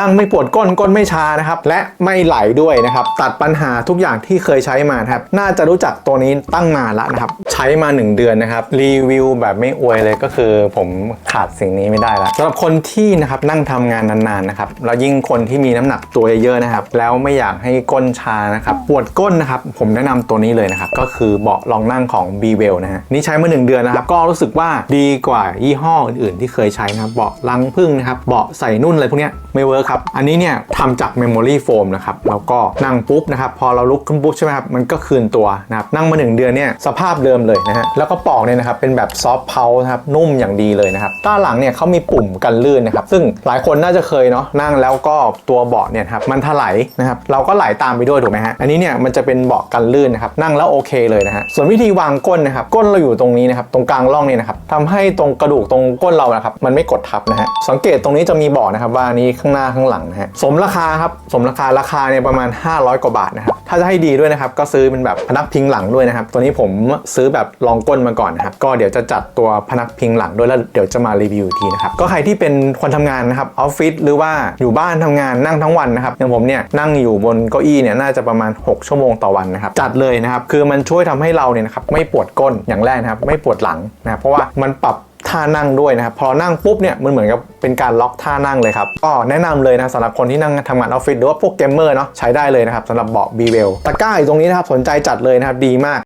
นั่งไม่ปวดก้นก้นไม่ชานะครับและไม่ไหลด้วยนะครับตัดปัญหาทุกอย่างที่เคยใช้มาครับน่าจะรู้จักตัวนี้ตั้งนานแล้วนะครับใช้มา 1 เดือนนะครับรีวิวแบบไม่อวยเลยก็คือ ผมขาดสิ่งนี้ไม่ได้ล้วสำหรับคนที่นะครับนั่งทำงานนานๆนะครับแล้วยิ่งคนที่มีน้ำหนักตัวเยอะๆนะครับแล้วไม่อยากให้ก้นชานะครับปวดก้นนะครับผมแนะนำตัวนี้เลยนะครับก็คือเบาะรองนั่งของ b w e l l นะฮะนี่ใช้มา 1 เดือนนะครับก็รู้สึกว่าดีกว่ายี่ห้ออื่นๆ ที่เคยใช้นะครับเบาะรังพึ่งนะครับเบาะใส่นุ่นอะไรพวกนี้ไม่เวิร์คครับ อันนี้เนี่ยทำจากเมมโมรี่โฟมนะครับ แล้วก็นั่งปุ๊บนะครับ พอเราลุกขึ้นปุ๊บใช่ไหมครับ มันก็คืนตัวนะครับ นั่งมา 1 เดือนเนี่ยสภาพเดิมเลยนะฮะ แล้วก็ปอกเนี่ยนะครับ เป็นแบบซอฟต์เพานะครับ นุ่มอย่างดีเลยนะครับ ด้านหลังเนี่ยเขามีปุ่มกันลื่นนะครับ ซึ่งหลายคนน่าจะเคยเนาะ นั่งแล้วก็ตัวเบาะเนี่ยครับ มันถลายนะครับ เราก็ไหลตามไปด้วยถูกไหมฮะ อันนี้เนี่ยมันจะเป็นเบาะกันลื่นนะครับ นั่งแล้วโอเคเลยนะฮะ ส่วนวิธีวางก้นนะครับ ก้นเราอยู่ตรงนี้นะครับ ตรงกลางร่องเนี่ยนะครับทำให้ตรงกระดูกตรงก้นเรานะครับ มันไม่กดทับนะฮะ สังเกตตรงนี้จะมีบอกนะครับว่านี้ข้างหน้าข้างหลังนะฮะสมราคาครับสมราคาราคาเนี่ยประมาณ 500 กว่าบาทนะครับถ้าจะให้ดีด้วยนะครับก็ซื้อเป็นแบบพนักพิงหลังด้วยนะครับตัวนี้ผมซื้อแบบรองก้นมาก่อนนะครับก็เดี๋ยวจะจัดตัวพนักพิงหลังด้วยแล้วเดี๋ยวจะมารีวิวทีนะครับก็ใครที่เป็นคนทำงานนะครับออฟฟิศหรือว่าอยู่บ้านทำงานนั่งทั้งวันนะครับอย่างผมเนี่ยนั่งอยู่บนเก้าอี้เนี่ยน่าจะประมาณ 6 ชั่วโมงต่อวันนะครับจัดเลยนะครับคือมันช่วยทำให้เราเนี่ยนะครับไม่ปวดก้นอย่างแรกนะครับไม่ปวดหลังนะเพราะว่ามันปรับ ท่านั่งด้วยนะครับ พอนั่งปุ๊บเนี่ยมันเหมือนกับเป็นการล็อกท่านั่งเลยครับ ก็แนะนำเลยนะสำหรับคนที่นั่งทำงานออฟฟิศหรือว่าพวกเกมเมอร์เนาะใช้ได้เลยนะครับสำหรับเบาะ b w e l l ตะกร้าอยู่ตรงนี้นะครับสนใจจัดเลยนะครับดีมาก